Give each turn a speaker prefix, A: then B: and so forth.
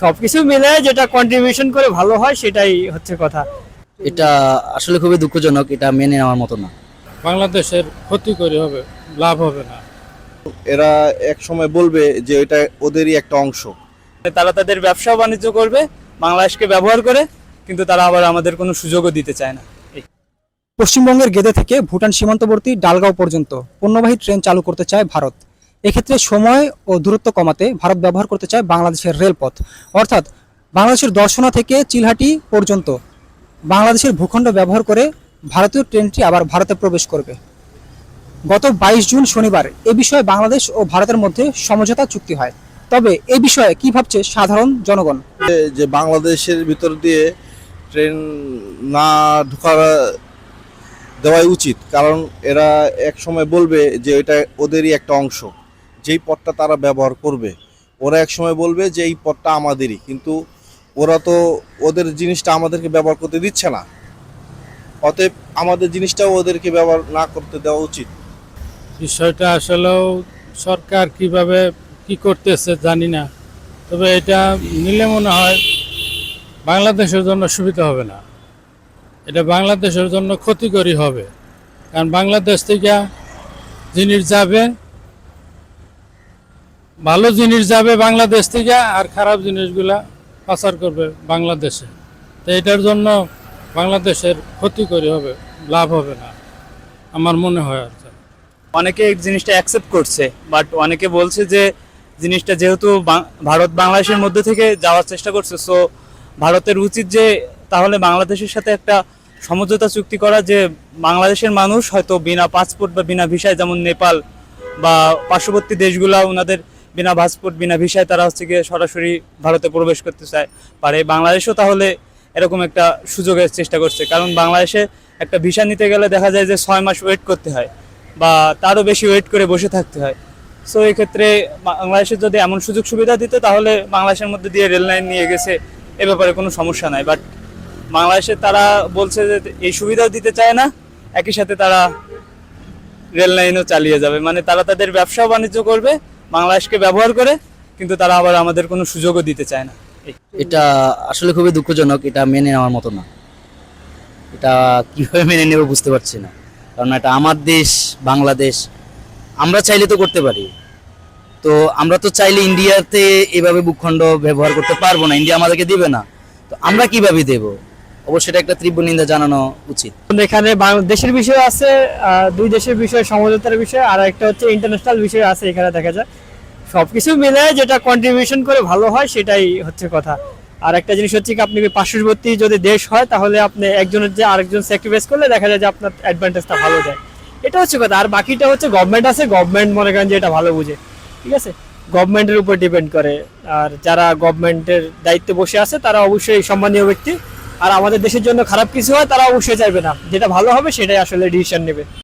A: সবকিছু মিলে যেটা কন্ট্রিবিউশন করে ভালো হয় সেটাই হচ্ছে কথা।
B: এটা আসলে খুবই দুঃখজনক এটা মেনে নেওয়ার মতো না।
C: বাংলাদেশের ক্ষতি করে হবে লাভ হবে না।
D: এরা এক সময় বলবে যে এটা ওদেরই একটা অংশ।
A: তারা তাদের ব্যবসা বাণিজ্য করবে বাংলাদেশকে ব্যবহার করে কিন্তু তারা আবার আমাদের কোনো সুযোগও দিতে চায় না।
E: পশ্চিমবঙ্গের গেদে থেকে ভুটান সীমান্তবর্তী ডালগাঁও পর্যন্ত পণ্যবাহী ট্রেন চালু করতে চায় ভারত। এক্ষেত্রে সময় ও দূরত্ব কমাতে ভারত ব্যবহার করতে চায় বাংলাদেশের রেলপথ। অর্থাৎ বাংলাদেশের দর্শনা থেকে চিলহাটি পর্যন্ত বাংলাদেশের ভূখণ্ড ব্যবহার করে ভারতীয় ট্রেনটি আবার ভারতে প্রবেশ করবে। গত বাইশ জুন শনিবার এ বিষয়ে বাংলাদেশ ও ভারতের মধ্যে সমঝোতা চুক্তি হয়। তবে এ বিষয়ে কি ভাবছে সাধারণ জনগণ?
D: যে- বাংলাদেশের ভিতর দিয়ে ট্রেন না ঢোকার দেওয়াই উচিত। কারণ এরা এক সময় বলবে যে এটা ওদেরই একটা অংশ। যেই পথটা তারা ব্যবহার করবে। ওরা এক সময় বলবে যে, এই পথটা আমাদেরই। কিন্তু ওরা তো ওদের জিনিসটা আমাদেরকে ব্যবহার করতে দিচ্ছে না। অতএব আমাদের জিনিসটাও ওদেরকে ব্যবহার না করতে দেওয়া উচিত।
C: বিষয়টা আসলেও সরকার কীভাবে কি করতেছে জানি না। তবে এটা নিলে মনে হয় বাংলাদেশের জন্য সুবিধা হবে না। এটা বাংলাদেশের জন্য ক্ষতিকরই হবে। কারণ বাংলাদেশ থেকে জিনিস যাবে ভালো জিনিস যাবে বাংলাদেশ থেকে আর খারাপ জিনিসগুলা পাচার করবে বাংলাদেশে। তো এটার জন্য বাংলাদেশের ক্ষতিকরী হবে, লাভ হবে না, আমার মনে হয় আর
A: অনেকে এই জিনিসটা অ্যাকসেপ্ট করছে বাট অনেকে বলছে যে জিনিসটা যেহেতু ভারত বাংলাদেশের মধ্যে থেকে যাওয়ার চেষ্টা করছে সো ভারতের উচিত যে তাহলে বাংলাদেশের সাথে একটা সমঝোতা চুক্তি করা যে বাংলাদেশের মানুষ হয়তো বিনা পাসপোর্ট বা বিনা ভিসায় যেমন নেপাল বা পার্শ্ববর্তী দেশগুলা ওনাদের বিনা পাসপোর্ট বিনা ভিসায় তারা হচ্ছে গিয়ে সরাসরি ভারতে প্রবেশ করতে চায়। পারে বাংলাদেশও তাহলে এরকম একটা সুযোগের চেষ্টা করছে। কারণ বাংলাদেশে একটা ভিসা নিতে গেলে দেখা যায় যে ছয় মাস ওয়েট করতে হয় বা তারও বেশি ওয়েট করে বসে থাকতে হয়। সো এই ক্ষেত্রে বাংলাদেশের যদি এমন সুযোগ সুবিধা দিত, তাহলে বাংলাদেশের মধ্যে দিয়ে রেল লাইন নিয়ে গেছে, এ ব্যাপারে কোনো সমস্যা নাই। বাট বাংলাদেশে তারা বলছে যে এই সুবিধাও দিতে চায় না, একই সাথে তারা রেল লাইনও চালিয়ে যাবে। মানে তারা তাদের ব্যবসা বাণিজ্য করবে বাংলাদেশকে ব্যবহার করে কিন্তু তারা আবার আমাদের কোনো সুযোগও দিতে চায় না।
B: এটা আসলে খুবই দুঃখজনক এটা মেনে নেওয়ার মতো না। এটা কীভাবে মেনে নেব বুঝতে পারছি না। কারণ এটা আমার দেশ বাংলাদেশ আমরা চাইলে তো করতে পারি। তো আমরা তো চাইলে ইন্ডিয়াতে এভাবে ভূখণ্ড ব্যবহার করতে পারব না ইন্ডিয়া আমাদেরকে দিবে না। তো আমরা কীভাবে দেব? অবশ্যই এটা একটা তীব্র নিন্দা জানানো উচিত।
A: এখানে বাংলাদেশের বিষয় আছে দুই দেশের বিষয় সমঝোতার বিষয় আর একটা হচ্ছে ইন্টারন্যাশনাল বিষয় আছে এখানে দেখা যায়। সবকিছু মিলে যেটা কন্ট্রিবিউশন করে ভালো হয় সেটাই হচ্ছে কথা। আর একটা জিনিস হচ্ছে কি আপনি পার্শ্ববর্তী যদি দেশ হয় তাহলে আপনি একজনের যে আরেকজন স্যাক্রিফাইস করলে দেখা যায় যে আপনার অ্যাডভান্টেজটা ভালো দেয় এটা হচ্ছে কথা। আর বাকিটা হচ্ছে গভর্নমেন্ট আছে গভর্নমেন্ট মনে করেন যে এটা ভালো বুঝে। ঠিক আছে? গভর্নমেন্টের উপর ডিপেন্ড করে। আর যারা গভর্নমেন্টের দায়িত্বে বসে আছে তারা অবশ্যই সম্মানীয় ব্যক্তি। আর আমাদের দেশের জন্য খারাপ কিছু হয় তারা অবশ্যই চাইবে না। যেটা ভালো হবে সেটাই আসলে ডিসিশন নেবে।